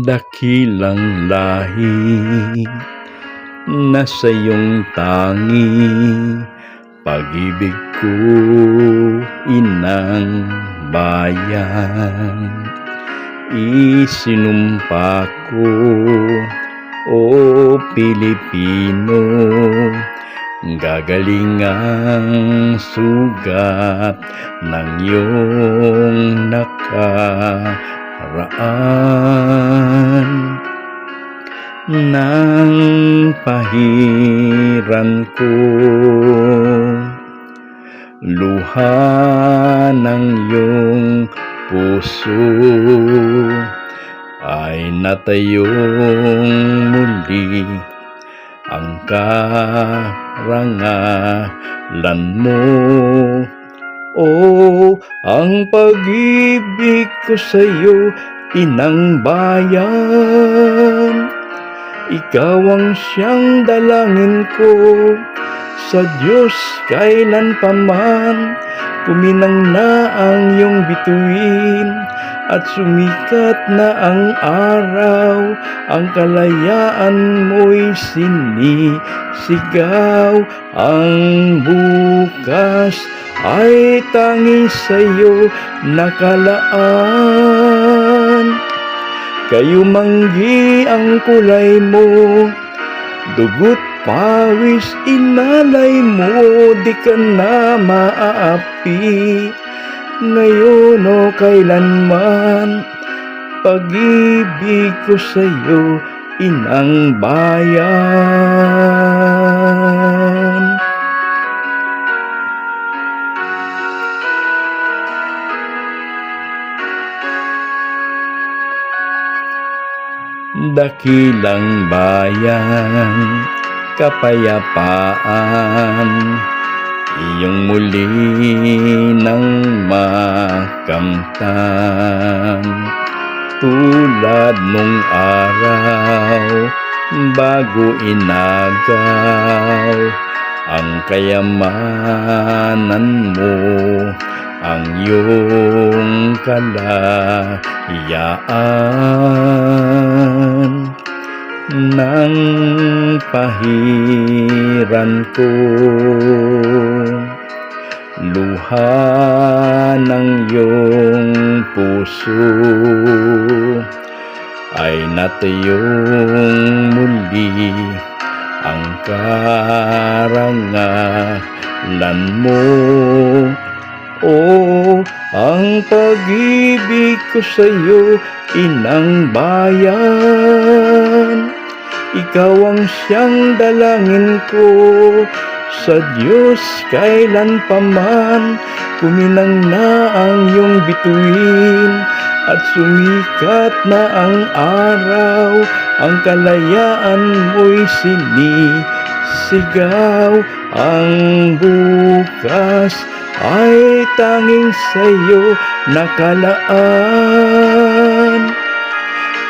dakilang lahi na sa iyong tangi. Pag-ibig ko inang bayan isinumpa ko o Pilipino gagaling ang sugat ng iyong nakaraan ng pahiran ko. Luha ng iyong puso ay natayong muli. Ang karangalan mo o ang pag-ibig ko sa iyo inang bayan. Ikaw ang siyang dalangin ko sa Diyos kailan paman kuminang na ang iyong bituin at sumikat na ang araw ang kalayaan mo'y sinisigaw ang bukas ay tanging sa'yo nakalaan kayo manggi ang kulay mo dugot pawis inalay mo di ka na maaapi ngayon o kailanman pag-ibig ko sa'yo inang bayan. Dakilang bayan kapayapaan iyong muli nang makamtan tulad nung araw bago inagaw ang kayamanan mo ang iyong kalayaan. Ng pahiran ko luha ng iyong puso ay natayong muli ang karangalan mo. O ang pag-ibig ko sa iyo inang bayan. Ikaw ang siyang dalangin ko sa Diyos kailan paman kuminang na ang iyong bituin at sumikat na ang araw. Ang kalayaan mo'y sinisigaw. Ang bukas ay tanging sa'yo nakalaan.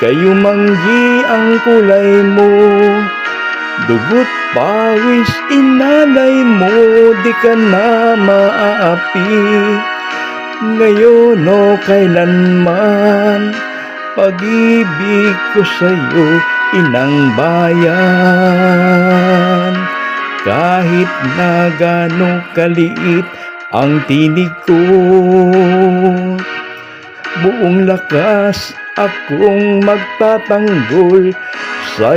Kayo manggi ang kulay mo dugot pawis inalay mo di ka na maaapi ngayon o kailanman pag-ibig ko sa'yo inang bayan. Kahit na gano'ng kaliit ang tinig ko buong lakas akong magtatanggol sa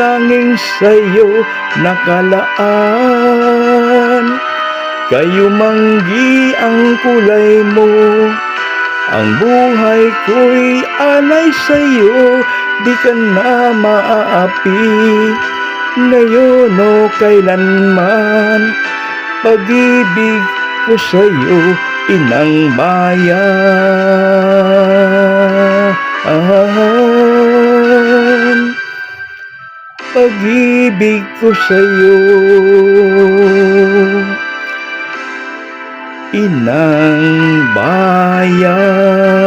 tanging sa'yo nakalaan. Kayo manggi ang kulay mo. Ang buhay ko'y alay sa'yo di ka na maaapi ngayon o kailanman pag-ibig ko sa'yo Inang bayan Pag-ibig ko sa'yo. Inang bayan